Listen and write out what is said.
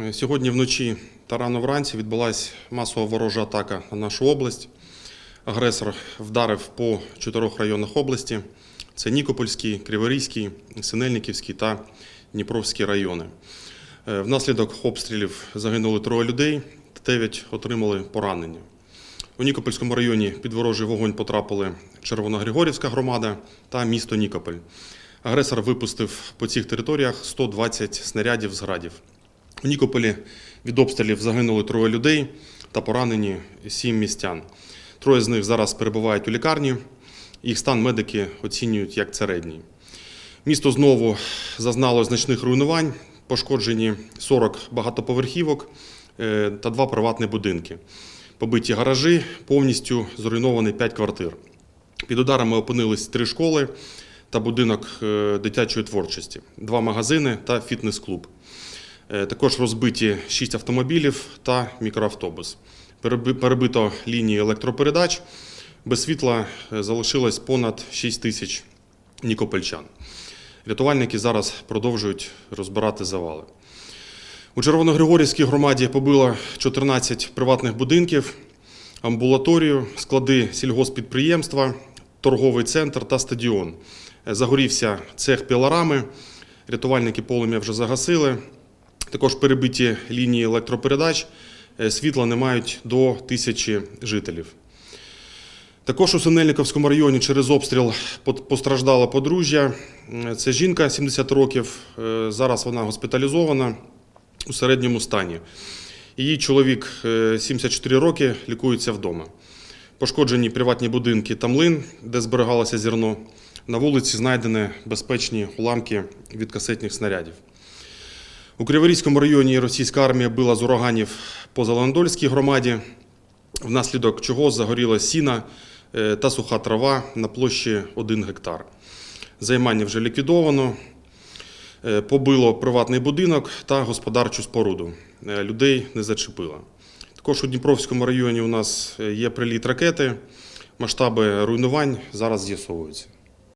Е, Сьогодні вночі та рано вранці відбулася масова ворожа атака на нашу область. Агресор вдарив по чотирьох районах області: це Нікопольський, Криворізький, Синельниківський та Дніпровський райони. Е, Внаслідок обстрілів загинули троє людей, дев'ять отримали поранення. У Нікопольському районі під ворожий вогонь потрапили Червоногригорівська громада та місто Нікополь. Агресор випустив по цих територіях 120 снарядів з градів. У Нікополі від обстрілів загинули троє людей та поранені сім містян. Троє з них зараз перебувають у лікарні. Їх стан медики оцінюють як середній. Місто знову зазнало значних руйнувань, пошкоджені 40 багатоповерхівок е, та два приватні будинки. Побиті гаражі, повністю зруйновані 5 квартир. Під ударами опинились три школи та будинок е, дитячої творчості, два магазини та фітнес-клуб. Е, Також розбиті 6 автомобілів та мікроавтобус. Перебито лінії електропередач. Без світла е, залишилось понад 6 тисяч нікопольчан. Рятувальники зараз продовжують розбирати завали. У Червоногригорівській громаді побило 14 приватних будинків, амбулаторію, склади сільгоспідприємства, торговий центр та стадіон. Е, Загорівся цех пілорами. Рятувальники полум'я вже загасили. Також перебиті лінії електропередач. Е, Світла не мають до тисячі жителів. Також у Синельниковському районі через обстріл постраждала подружжя. Е, Це жінка 70 років. е, Зараз вона госпіталізована у середньому стані. Її чоловік е, 74 роки лікується вдома. Пошкоджені приватні будинки та млин, де зберігалося зерно. На вулиці знайдені безпечні уламки від касетних снарядів. У Криворізькому районі російська армія била з ураганів по Заландольській громаді, внаслідок чого загоріла сіна е, та суха трава на площі 1 гектар. Займання вже ліквідовано. Е, Побило приватний будинок та господарчу споруду. Е, Людей не зачепило. Також у Дніпровському районі у нас є приліт ракети. Масштаби руйнувань зараз з'ясовуються.